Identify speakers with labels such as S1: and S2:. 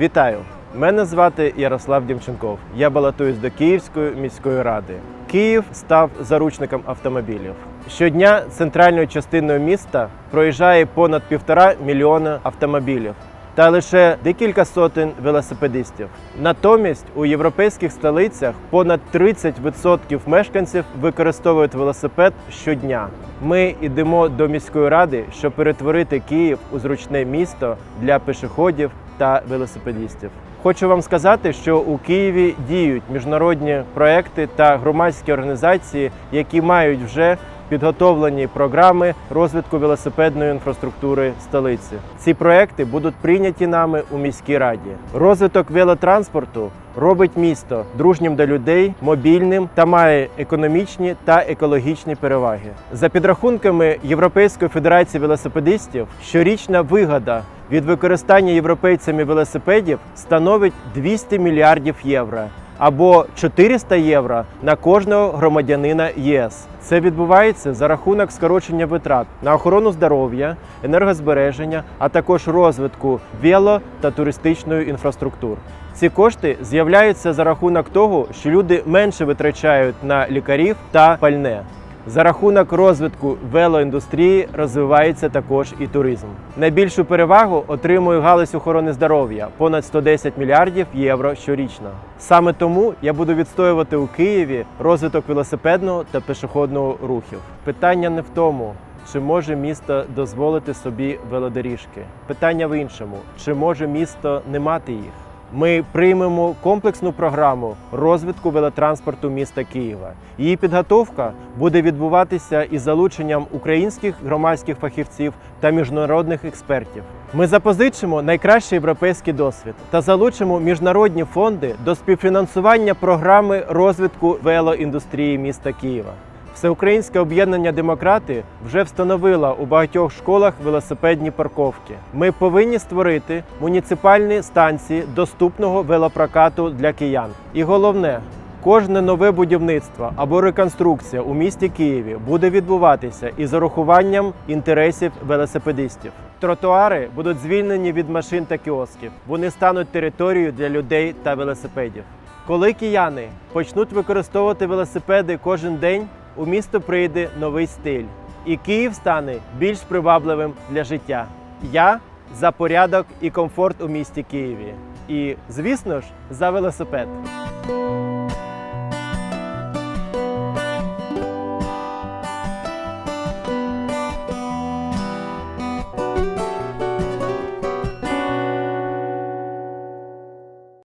S1: Вітаю! Мене звати Ярослав Дімченков. Я балотуюсь до Київської міської ради. Київ став заручником автомобілів. Щодня центральною частиною міста проїжджає понад півтора мільйона автомобілів та лише декілька сотень велосипедистів. Натомість у європейських столицях понад 30% мешканців використовують велосипед щодня. Ми йдемо до міської ради, щоб перетворити Київ у зручне місто для пішоходів та велосипедистів. Хочу вам сказати, що у Києві діють міжнародні проекти та громадські організації, які мають вже підготовлені програми розвитку велосипедної інфраструктури столиці. Ці проекти будуть прийняті нами у міській раді. Розвиток велотранспорту робить місто дружнім до людей, мобільним та має економічні та екологічні переваги. За підрахунками Європейської федерації велосипедистів, щорічна вигода від використання європейцями велосипедів становить 200 мільярдів євро або 400 євро на кожного громадянина ЄС. Це відбувається за рахунок скорочення витрат на охорону здоров'я, енергозбереження, а також розвитку вело та туристичної інфраструктури. Ці кошти з'являються за рахунок того, що люди менше витрачають на лікарів та пальне. За рахунок розвитку велоіндустрії розвивається також і туризм. Найбільшу перевагу отримує галузь охорони здоров'я понад 110 мільярдів євро щорічно. Саме тому я буду відстоювати у Києві розвиток велосипедного та пішохідного рухів. Питання не в тому. Чи може місто дозволити собі велодоріжки? Питання в іншому: чи може місто не мати їх? Ми приймемо комплексну програму розвитку велотранспорту міста Києва. Її підготовка буде відбуватися із залученням українських громадських фахівців та міжнародних експертів. Ми запозичимо найкращий європейський досвід та залучимо міжнародні фонди до співфінансування програми розвитку велоіндустрії міста Києва. Всеукраїнське об'єднання демократи вже встановило у багатьох школах велосипедні парковки. Ми повинні створити муніципальні станції доступного велопрокату для киян. І головне. Кожне нове будівництво або реконструкція у місті Києві буде відбуватися із урахуванням інтересів велосипедистів. Тротуари будуть звільнені від машин та кіосків. Вони стануть територією для людей та велосипедів. Коли кияни почнуть використовувати велосипеди кожен день, у місто прийде новий стиль, і Київ стане більш привабливим для життя. Я за порядок і комфорт у місті Києві. І, звісно ж, за велосипед.